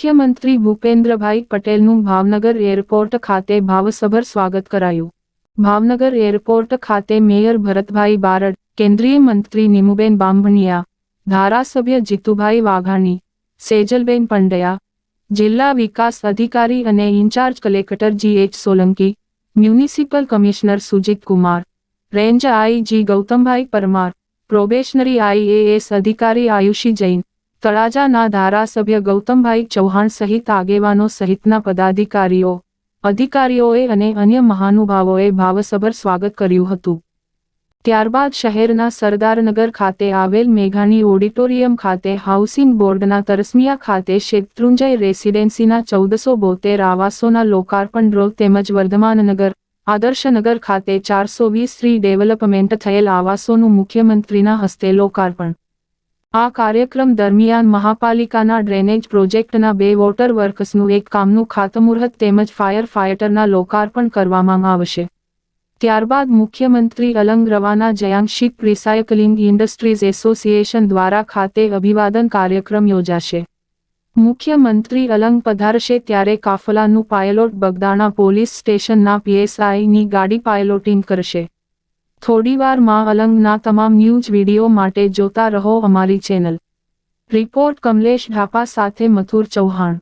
મુખ્યમંત્રી ભૂપેન્દ્રભાઈ પટેલનું ભાવનગર એરપોર્ટ ખાતે ભાવસભર સ્વાગત કરાયું. ભાવનગર એરપોર્ટ ખાતે મેયર ભરતભાઈ બારડ, કેન્દ્રીય મંત્રી નિમુબેન બાંભણિયા ધારાસભ્ય જીતુભાઈ વાઘાણી, સેજલબેન પંડ્યા, જિલ્લા વિકાસ અધિકારી અને in-charge collector G H Solanki, municipal commissioner Sujit Kumar, range IG Gautambhai Parmar, probationary IAS અધિકારી આયુષી જૈન તળાજાના ધારાસભ્ય ગૌતમભાઈ ચૌહાણ સહિત આગેવાનો સહિતના પદાધિકારીઓ, અધિકારીઓએ અને અન્ય મહાનુભાવોએ ભાવસભર સ્વાગત કર્યું હતું. ત્યારબાદ શહેરના સરદારનગર ખાતે આવેલ મેઘાણી ઓડિટોરિયમ ખાતે હાઉસિંગ બોર્ડના તરસમિયા ખાતે શેત્રુંજય રેસિડેન્સીના ચૌદસો બોતેર આવાસોના લોકાર્પણ ડ્રો તેમજ વર્ધમાનનગર, આદર્શનગર ખાતે ચારસો વીસ ડેવલપમેન્ટ થયેલ આવાસોનું મુખ્યમંત્રીના હસ્તે લોકાર્પણ. આ કાર્યક્રમ દરમિયાન મહાપાલિકાના ડ્રેનેજ પ્રોજેક્ટના બે વોટર વર્કસનું એક કામનું ખાતમુહૂર્ત તેમજ ફાયર ફાઇટરના લોકાર્પણ કરવામાં આવશે. ત્યારબાદ મુખ્યમંત્રી અલંગ રવાના જયાંશિક રિસાયકલિંગ ઇન્ડસ્ટ્રીઝ એસોસિએશન દ્વારા ખાતે અભિવાદન કાર્યક્રમ યોજાશે. મુખ્યમંત્રી અલંગ પધારશે ત્યારે કાફલાનું પાયલોટ બગદાણા પોલીસ સ્ટેશનના પીએસઆઈની ગાડી પાયલોટિંગ કરશે. થોડીવારમાં અલંગના તમામ ન્યૂઝ વીડિયો માટે જોતા રહો અમારી ચેનલ. રિપોર્ટ કમલેશ ઢાપા સાથે મથુર ચૌહાણ.